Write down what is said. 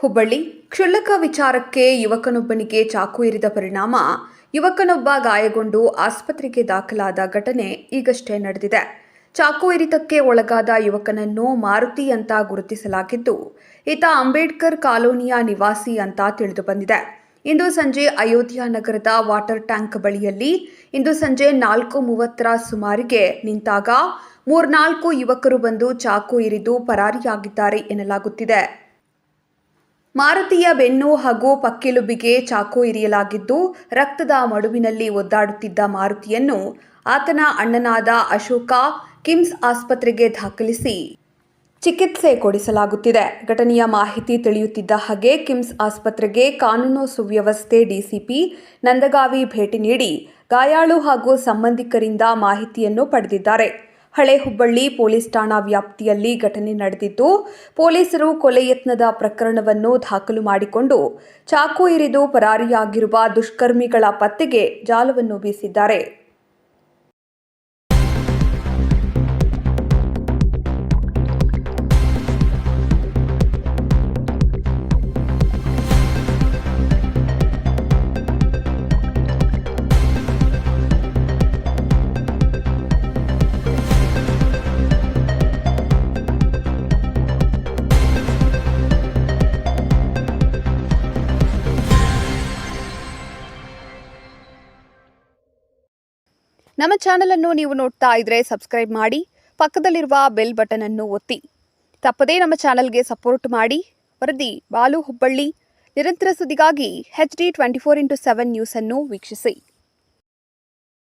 ಹುಬ್ಬಳ್ಳಿ. ಕ್ಷುಲ್ಲಕ ವಿಚಾರಕ್ಕೆ ಯುವಕನೊಬ್ಬನಿಗೆ ಚಾಕು ಇರಿದ ಪರಿಣಾಮ, ಯುವಕನೊಬ್ಬ ಗಾಯಗೊಂಡು ಆಸ್ಪತ್ರೆಗೆ ದಾಖಲಾದ ಘಟನೆ ಈಗಷ್ಟೇ ನಡೆದಿದೆ. ಚಾಕು ಇರಿತಕ್ಕೆ ಒಳಗಾದ ಯುವಕನನ್ನು ಮಾರುತಿ ಅಂತ ಗುರುತಿಸಲಾಗಿದ್ದು, ಈತ ಅಂಬೇಡ್ಕರ್ ಕಾಲೋನಿಯ ನಿವಾಸಿ ಅಂತ ತಿಳಿದು ಬಂದಿದೆ. ಇಂದು ಸಂಜೆ ಅಯೋಧ್ಯ ನಗರದ ವಾಟರ್ ಟ್ಯಾಂಕ್ ಬಳಿಯಲ್ಲಿ ಇಂದು ಸಂಜೆ ನಾಲ್ಕು ಮೂವತ್ತರ ಸುಮಾರಿಗೆ ನಿಂತಾಗ ಮೂರ್ನಾಲ್ಕು ಯುವಕರು ಬಂದು ಚಾಕು ಇರಿದು ಪರಾರಿಯಾಗಿದ್ದಾರೆ ಎನ್ನಲಾಗುತ್ತಿದೆ. ಮಾರುತಿಯ ಬೆನ್ನು ಹಾಗೂ ಪಕ್ಕೆಲುಬಿಗೆ ಚಾಕು ಇರಿಯಲಾಗಿದ್ದು, ರಕ್ತದ ಮಡುವಿನಲ್ಲಿ ಒದ್ದಾಡುತ್ತಿದ್ದ ಮಾರುತಿಯನ್ನು ಆತನ ಅಣ್ಣನಾದ ಅಶೋಕ ಕಿಮ್ಸ್ ಆಸ್ಪತ್ರೆಗೆ ದಾಖಲಿಸಿ ಚಿಕಿತ್ಸೆ ಕೊಡಿಸಲಾಗುತ್ತಿದೆ. ಘಟನೆಯ ಮಾಹಿತಿ ತಿಳಿಯುತ್ತಿದ್ದ ಹಾಗೆ ಕಿಮ್ಸ್ ಆಸ್ಪತ್ರೆಗೆ ಕಾನೂನು ಸುವ್ಯವಸ್ಥೆ ಡಿಸಿಪಿ ನಂದಗಾವಿ ಭೇಟಿ ನೀಡಿ, ಗಾಯಾಳು ಹಾಗೂ ಸಂಬಂಧಿಕರಿಂದ ಮಾಹಿತಿಯನ್ನು ಪಡೆದಿದ್ದಾರೆ. ಹಳೆ ಹುಬ್ಬಳ್ಳಿ ಪೊಲೀಸ್ ಠಾಣಾ ವ್ಯಾಪ್ತಿಯಲ್ಲಿ ಘಟನೆ ನಡೆದಿದ್ದು, ಪೊಲೀಸರು ಕೊಲೆ ಯತ್ನದ ಪ್ರಕರಣವನ್ನು ದಾಖಲು ಮಾಡಿಕೊಂಡು ಚಾಕು ಇರಿದು ಪರಾರಿಯಾಗಿರುವ ದುಷ್ಕರ್ಮಿಗಳ ಪತ್ತೆಗೆ ಜಾಲವನ್ನು ಬೀಸಿದ್ದಾರೆ. ನಮ್ಮ ಚಾನೆಲ್ ಅನ್ನು ನೀವು ನೋಡ್ತಾ ಇದ್ರೆ ಸಬ್ಸ್ಕ್ರೈಬ್ ಮಾಡಿ, ಪಕ್ಕದಲ್ಲಿರುವ ಬೆಲ್ ಬಟನ್ ಅನ್ನು ಒತ್ತಿ. ತಪ್ಪದೇ ನಮ್ಮ ಚಾನಲ್ಗೆ ಸಪೋರ್ಟ್ ಮಾಡಿ. ವರದಿ ಬಾಲು ಹುಬ್ಬಳ್ಳಿ. ನಿರಂತರ ಸುದ್ದಿಗಾಗಿ H D twenty four into seven news ಅನ್ನು ವೀಕ್ಷಿಸಿ.